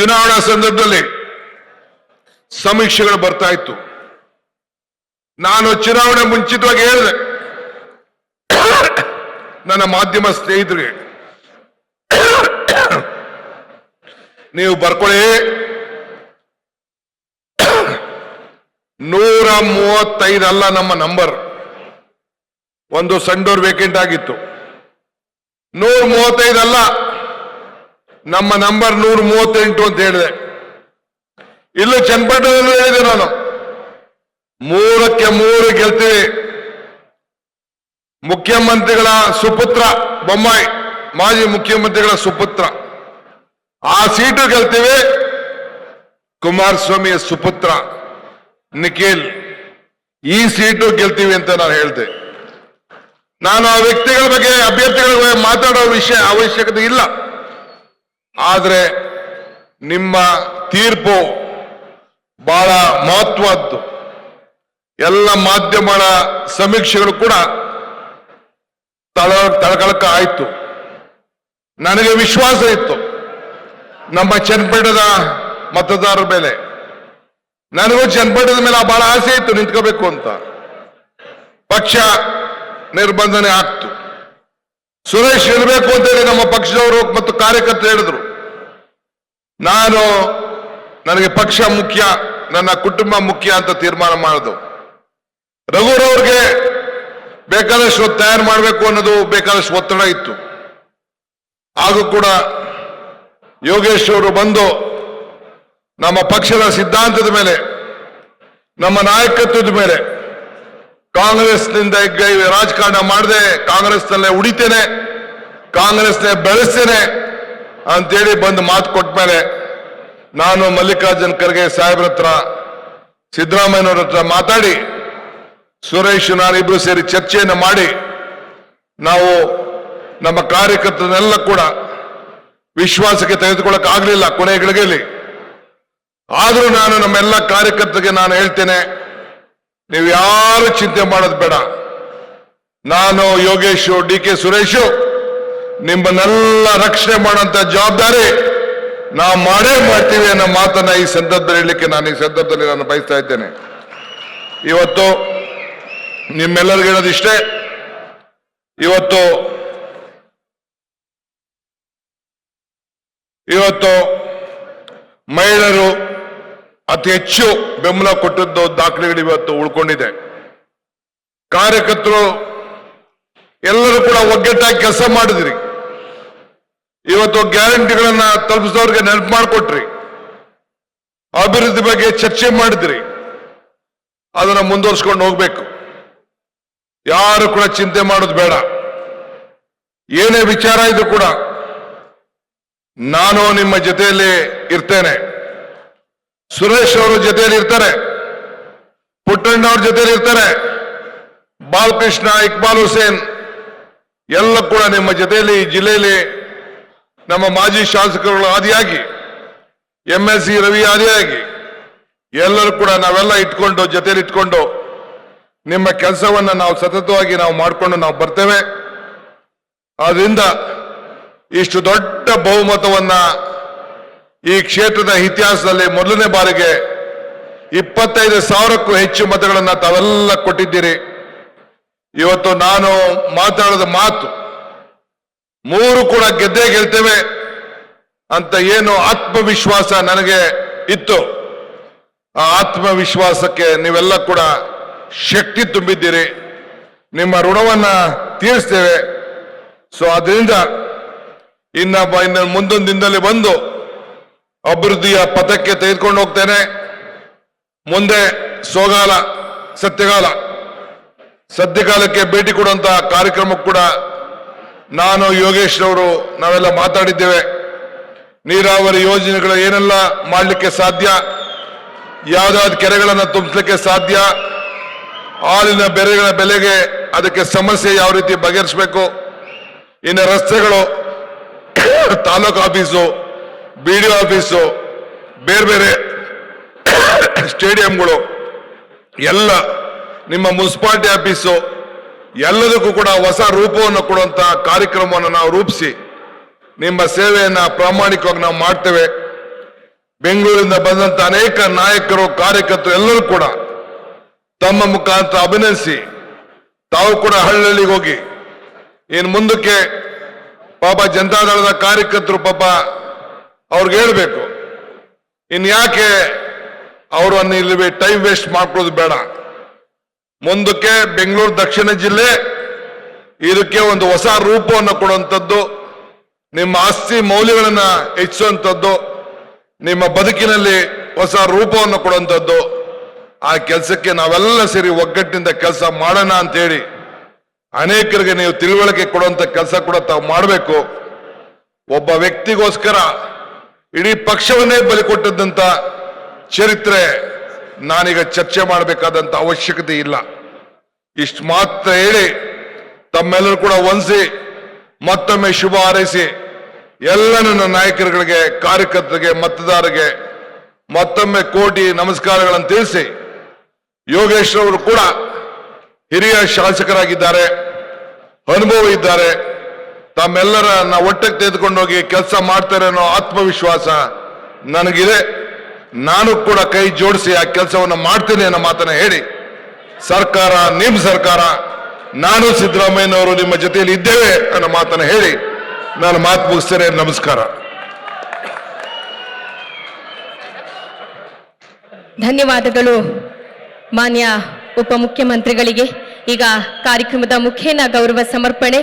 ಚುನಾವಣಾ ಸಂದರ್ಭದಲ್ಲಿ ಸಮೀಕ್ಷೆಗಳು ಬರ್ತಾ ಇತ್ತು. ನಾನು ಚುನಾವಣೆ ಮುಂಚಿತವಾಗಿ ಹೇಳಿದೆ. ನನ್ನ ಮಾಧ್ಯಮ ಸ್ನೇಹಿತರಿಗೆ, ನೀವು ಬರ್ಕೊಳ್ಳಿ. ನೂರ ಮೂವತ್ತೈದಲ್ಲ ನಮ್ಮ ನಂಬರ್. ಒಂದು ಸಂಡೋರ್ ವೇಕೆಂಟ್ ಆಗಿತ್ತು. ನೂರ ಮೂವತ್ತೈದಲ್ಲ ನಮ್ಮ ನಂಬರ್ ನೂರ ಮೂವತ್ತೆಂಟು ಅಂತ ಹೇಳಿದೆ. ಇಲ್ಲೂ ಚನ್ನಪಟ್ಟಣದಲ್ಲೂ ಹೇಳಿದೆ ನಾನು. ಮೂರಕ್ಕೆ ಮೂರು ಗೆಲ್ತೀವಿ. ಮುಖ್ಯಮಂತ್ರಿಗಳ ಸುಪುತ್ರ ಬೊಮ್ಮಾಯಿ, ಮಾಜಿ ಮುಖ್ಯಮಂತ್ರಿಗಳ ಸುಪುತ್ರ. ಆ ಸೀಟು ಗೆಲ್ತೀವಿ. ಕುಮಾರಸ್ವಾಮಿಯ ಸುಪುತ್ರ ನಿಖಿಲ್, ಈ ಸೀಟು ಗೆಲ್ತೀವಿ ಅಂತ ನಾನು ಹೇಳ್ತೆ ನಾನು ಆ ವ್ಯಕ್ತಿಗಳ ಬಗ್ಗೆ, ಅಭ್ಯರ್ಥಿಗಳ ಬಗ್ಗೆ ಮಾತಾಡೋ ವಿಷಯ, ಅವಶ್ಯಕತೆ ಇಲ್ಲ. ಆದ್ರೆ ನಿಮ್ಮ ತೀರ್ಪು ಬಹಳ ಮಹತ್ವದ್ದು. ಎಲ್ಲ ಮಾಧ್ಯಮಗಳ ಸಮೀಕ್ಷೆಗಳು ಕೂಡ ತಳ ತಳಕಳಕ ಆಯಿತು. ನನಗೆ ವಿಶ್ವಾಸ ಇತ್ತು. ನಮ್ಮ ಚನ್ನಪೇಟದ ಮತದಾರರ ಮೇಲೆ. ನನಗೂ ಚನ್ನಪೇಟದ ಮೇಲೆ ಬಹಳ ಆಸೆ ಇತ್ತು ನಿಂತ್ಕೋಬೇಕು ಅಂತ. ಪಕ್ಷ ನಿರ್ಬಂಧನೆ ಆಗ್ತು. ಸುರೇಶ್ ಇರಬೇಕು ಅಂತೇಳಿ ನಮ್ಮ ಪಕ್ಷದವರು ಮತ್ತು ಕಾರ್ಯಕರ್ತರು ಹೇಳಿದ್ರು. ನಾನು ನನಗೆ ಪಕ್ಷ ಮುಖ್ಯ, ನನ್ನ ಕುಟುಂಬ ಮುಖ್ಯ ಅಂತ ತೀರ್ಮಾನ ಮಾಡೋದು. ರಘುರವ್ರಿಗೆ ಬೇಕಾದಷ್ಟು ತಯಾರು ಮಾಡಬೇಕು ಅನ್ನೋದು ಬೇಕಾದಷ್ಟು ಒತ್ತಡ ಇತ್ತು. ಹಾಗೂ ಕೂಡ ಯೋಗೇಶ್ ಅವರು ಬಂದು ನಮ್ಮ ಪಕ್ಷದ ಸಿದ್ಧಾಂತದ ಮೇಲೆ, ನಮ್ಮ ನಾಯಕತ್ವದ ಮೇಲೆ, ಕಾಂಗ್ರೆಸ್ನಿಂದ ರಾಜಕಾರಣ ಮಾಡದೆ, ಕಾಂಗ್ರೆಸ್ನಲ್ಲೇ ಉಡಿತೇನೆ, ಕಾಂಗ್ರೆಸ್ನೇ ಬೆಳೆಸ್ತೇನೆ ಅಂತೇಳಿ ಬಂದು ಮಾತು ಕೊಟ್ಟ ಮೇಲೆ ನಾನು ಮಲ್ಲಿಕಾರ್ಜುನ್ ಖರ್ಗೆ ಸಾಹೇಬ್ರ ಹತ್ರ, ಸಿದ್ದರಾಮಯ್ಯನವ್ರ ಹತ್ರ ಮಾತಾಡಿ, ಸುರೇಶ್ ನಾನಿಬ್ರು ಸೇರಿ ಚರ್ಚೆಯನ್ನು ಮಾಡಿ, ನಾವು ನಮ್ಮ ಕಾರ್ಯಕರ್ತರನ್ನೆಲ್ಲ ಕೂಡ ವಿಶ್ವಾಸಕ್ಕೆ ತೆಗೆದುಕೊಳ್ಳಕ್ ಆಗ್ಲಿಲ್ಲ ಕೊನೆ ಗಳಿಗೆಯಲ್ಲಿ ಆದರೂ ನಾನು ನಮ್ಮೆಲ್ಲ ಕಾರ್ಯಕರ್ತರಿಗೆ ನಾನು ಹೇಳ್ತೇನೆ, ನೀವು ಯಾರು ಚಿಂತೆ ಮಾಡೋದು ಬೇಡ. ನಾನು ಯೋಗೇಶು, ಡಿ ಕೆ ಸುರೇಶು ನಿಮ್ಮನ್ನೆಲ್ಲ ರಕ್ಷಣೆ ಮಾಡೋಂಥ ಜವಾಬ್ದಾರಿ ನಾವು ಮಾಡೇ ಮಾಡ್ತೀವಿ ಅನ್ನೋ ಮಾತನ್ನ ಈ ಸಂದರ್ಭದಲ್ಲಿ ಹೇಳಲಿಕ್ಕೆ ನಾನು ಈ ಸಂದರ್ಭದಲ್ಲಿ ನಾನು ಬಯಸ್ತಾ ಇದ್ದೇನೆ. ಇವತ್ತು ನಿಮ್ಮೆಲ್ಲರಿಗೂ ಹೇಳೋದಿಷ್ಟೇ ಇವತ್ತು ಇವತ್ತು ಮಹಿಳೆಯರು ಅತಿ ಹೆಚ್ಚು ಬೆಂಬಲ ಕೊಟ್ಟದ್ದು ದಾಖಲೆಗಳು ಇವತ್ತು ಉಳ್ಕೊಂಡಿದೆ. ಕಾರ್ಯಕರ್ತರು ಎಲ್ಲರೂ ಕೂಡ ಒಗ್ಗಟ್ಟಾಗಿ ಕೆಲಸ ಮಾಡಿದ್ರಿ. ಇವತ್ತು ಗ್ಯಾರಂಟಿಗಳನ್ನ ತಲುಪಿಸೋರಿಗೆ ನೆನಪು ಮಾಡಿಕೊಟ್ರಿ. ಅಭಿವೃದ್ಧಿ ಬಗ್ಗೆ ಚರ್ಚೆ ಮಾಡಿದ್ರಿ. ಅದನ್ನ ಮುಂದುವರ್ಸ್ಕೊಂಡು ಹೋಗ್ಬೇಕು. ಯಾರು ಕೂಡ ಚಿಂತೆ ಮಾಡೋದು ಬೇಡ. ಏನೇ ವಿಚಾರ ಇದ್ರು ಕೂಡ ನಾನು ನಿಮ್ಮ ಜೊತೆಯಲ್ಲಿ ಇರ್ತೇನೆ. ಸುರೇಶ್ ಅವರ ಜೊತೆಯಲ್ಲಿ ಇರ್ತಾರೆ. ಪುಟ್ಟಣ್ಣ ಅವ್ರ ಜೊತೆಯಲ್ಲಿ ಇರ್ತಾರೆ. ಬಾಲಕೃಷ್ಣ, ಇಕ್ಬಾಲ್ ಹುಸೇನ್, ಎಲ್ಲ ಕೂಡ ನಿಮ್ಮ ಜೊತೆಯಲ್ಲಿ, ಜಿಲ್ಲೆಯಲ್ಲಿ ನಮ್ಮ ಮಾಜಿ ಶಾಸಕರುಗಳು ಆದಿಯಾಗಿ ಎಂ ಎಸ್ ಸಿ ರವಿ ಆದಿಯಾಗಿ ಎಲ್ಲರೂ ಕೂಡ ನಾವೆಲ್ಲ ಇಟ್ಕೊಂಡು ಜೊತೆಲಿ ಇಟ್ಕೊಂಡು, ನಿಮ್ಮ ಕೆಲಸವನ್ನ ನಾವು ಸತತವಾಗಿ ನಾವು ಮಾಡಿಕೊಂಡು ನಾವು ಬರ್ತೇವೆ. ಆದ್ರಿಂದ ಇಷ್ಟು ದೊಡ್ಡ ಬಹುಮತವನ್ನ ಈ ಕ್ಷೇತ್ರದ ಇತಿಹಾಸದಲ್ಲಿ ಮೊದಲನೇ ಬಾರಿಗೆ ಇಪ್ಪತ್ತೈದು ಸಾವಿರಕ್ಕೂ ಹೆಚ್ಚು ಮತಗಳನ್ನ ತಾವೆಲ್ಲ ಕೊಟ್ಟಿದ್ದೀರಿ. ಇವತ್ತು ನಾನು ಮಾತಾಡಿದ ಮಾತು ಮೂರು ಕೂಡ ಗೆದ್ದೇ ಗೆಲ್ತೇವೆ ಅಂತ ಏನು ಆತ್ಮವಿಶ್ವಾಸ ನನಗೆ ಇತ್ತು. ಆ ಆತ್ಮವಿಶ್ವಾಸಕ್ಕೆ ನೀವೆಲ್ಲ ಕೂಡ ಶಕ್ತಿ ತುಂಬಿದ್ದೀರಿ. ನಿಮ್ಮ ಋಣವನ್ನ ತೀರಿಸ್ತೇವೆ. ಸೊ ಅದರಿಂದ ಇನ್ನ ಇನ್ನು ಮುಂದೊಂದು ದಿನದಲ್ಲಿ ಬಂದು ಅಭಿವೃದ್ಧಿಯ ಪಥಕ್ಕೆ ತೆಗೆದುಕೊಂಡು ಹೋಗ್ತೇನೆ. ಮುಂದೆ ಸೋಗಾಲ, ಸತ್ಯಗಾಲ. ಸದ್ಯಕಾಲಕ್ಕೆ ಭೇಟಿ ಕೊಡುವಂತಹ ಕಾರ್ಯಕ್ರಮ ಕೂಡ ನಾನು ಯೋಗೇಶ್ ಅವರು ನಾವೆಲ್ಲ ಮಾತಾಡಿದ್ದೇವೆ. ನೀರಾವರಿ ಯೋಜನೆಗಳು ಏನೆಲ್ಲ ಮಾಡಲಿಕ್ಕೆ ಸಾಧ್ಯ? ಯಾವ್ದಾದ್ ಕೆರೆಗಳನ್ನು ತುಂಬಿಸಲಿಕ್ಕೆ ಸಾಧ್ಯ? ಹಾಲಿನ ಬೆರೆಗಳ ಬೆಲೆಗೆ ಅದಕ್ಕೆ ಸಮಸ್ಯೆ ಯಾವ ರೀತಿ ಬಗೆಹರಿಸಬೇಕು? ಇನ್ನು ರಸ್ತೆಗಳು, taluk office, B D office, ಬೇರೆ ಬೇರೆ ಸ್ಟೇಡಿಯಂಗಳು, ಎಲ್ಲ ನಿಮ್ಮ ಮುನ್ಸಿಪಾಲ್ಟಿ ಆಫೀಸು ಎಲ್ಲದಕ್ಕೂ ಕೂಡ ಹೊಸ ರೂಪವನ್ನು ಕೊಡುವಂತ ಕಾರ್ಯಕ್ರಮವನ್ನು ನಾವು ರೂಪಿಸಿ ನಿಮ್ಮ ಸೇವೆಯನ್ನ ಪ್ರಾಮಾಣಿಕವಾಗಿ ನಾವು ಮಾಡ್ತೇವೆ. ಬೆಂಗಳೂರಿಂದ ಬಂದಂತ ಅನೇಕ ನಾಯಕರು, ಕಾರ್ಯಕರ್ತರು ಎಲ್ಲರೂ ಕೂಡ ತಮ್ಮ ಮುಖಾಂತರ ಅಭಿನಯಿಸಿ ತಾವು ಕೂಡ ಹಳ್ಳಿಗೆ ಹೋಗಿ ಏನ್ ಮುಂದಕ್ಕೆ ಪಾಪ ಜನತಾದಳದ ಕಾರ್ಯಕರ್ತರು ಪಾಪ ಅವ್ರಿಗೆ ಹೇಳ್ಬೇಕು. ಇನ್ ಯಾಕೆ ಅವರನ್ನು ಇಲ್ಲಿ ಟೈಮ್ ವೇಸ್ಟ್ ಮಾಡ್ಕೊಳ್ಳೋದು ಬೇಡ. ಮುಂದಕ್ಕೆ ಬೆಂಗಳೂರು ದಕ್ಷಿಣ ಜಿಲ್ಲೆ, ಇದಕ್ಕೆ ಒಂದು ಹೊಸ ರೂಪವನ್ನು ಕೊಡುವಂಥದ್ದು, ನಿಮ್ಮ ಆಸ್ತಿ ಮೌಲ್ಯಗಳನ್ನು ಹೆಚ್ಚಿಸುವಂಥದ್ದು, ನಿಮ್ಮ ಬದುಕಿನಲ್ಲಿ ಹೊಸ ರೂಪವನ್ನು ಕೊಡುವಂಥದ್ದು, ಆ ಕೆಲಸಕ್ಕೆ ನಾವೆಲ್ಲ ಸೇರಿ ಒಗ್ಗಟ್ಟಿನಿಂದ ಕೆಲಸ ಮಾಡೋಣ ಅಂತೇಳಿ ಅನೇಕರಿಗೆ ನೀವು ತಿಳುವಳಿಕೆ ಕೊಡುವಂಥ ಕೆಲಸ ಕೂಡ ತಾವು ಮಾಡಬೇಕು. ಒಬ್ಬ ವ್ಯಕ್ತಿಗೋಸ್ಕರ ಇಡೀ ಪಕ್ಷವನ್ನೇ ಬಲಿ ಕೊಟ್ಟದ್ದಂತ ಚರಿತ್ರೆ ನಾನೀಗ ಚರ್ಚೆ ಮಾಡಬೇಕಾದಂತ ಅವಶ್ಯಕತೆ ಇಲ್ಲ. ಇಷ್ಟು ಮಾತ್ರ ಹೇಳಿ, ತಮ್ಮೆಲ್ಲರೂ ಕೂಡ ಒಂದಿಸಿ, ಮತ್ತೊಮ್ಮೆ ಶುಭ ಹಾರೈಸಿ, ಎಲ್ಲ ನನ್ನ ನಾಯಕರುಗಳಿಗೆ, ಕಾರ್ಯಕರ್ತರಿಗೆ, ಮತದಾರರಿಗೆ ಮತ್ತೊಮ್ಮೆ ಕೋಟಿ ನಮಸ್ಕಾರಗಳನ್ನು ತಿಳಿಸಿ, ಯೋಗೇಶ್ ಅವರು ಕೂಡ ಹಿರಿಯ ಶಾಸಕರಾಗಿದ್ದಾರೆ, ಅನುಭವ ಇದ್ದಾರೆ, ತಮ್ಮೆಲ್ಲರನ್ನ ಒಟ್ಟಿಗೆ ತೆಗೆದುಕೊಂಡೋಗಿ ಕೆಲಸ ಮಾಡ್ತಾರೆ ಅನ್ನೋ ಆತ್ಮವಿಶ್ವಾಸ ನನಗಿದೆ. ನಾನು ಕೂಡ ಕೈ ಜೋಡಿಸಿ ಆ ಕೆಲಸವನ್ನು ಮಾಡ್ತೇನೆ ಅನ್ನೋ ಮಾತನ್ನ ಹೇಳಿ, ಸರ್ಕಾರ ನಿಮ್ಮ ಸರ್ಕಾರ, ನಾನು ಸಿದ್ದರಾಮಯ್ಯನವರು ನಿಮ್ಮ ಜೊತೆಯಲ್ಲಿ ಇದ್ದೇವೆ ಅನ್ನೋ ಮಾತನ್ನ ಹೇಳಿ, ನಾನು ಮಾತು ಮುಗಿಸ್ತೇನೆ. ನಮಸ್ಕಾರ. ಧನ್ಯವಾದಗಳು ಮಾನ್ಯ ಉಪಮುಖ್ಯಮಂತ್ರಿಗಳಿಗೆ. ಈಗ ಕಾರ್ಯಕ್ರಮದ ಮುಖೇನ ಗೌರವ ಸಮರ್ಪಣೆ.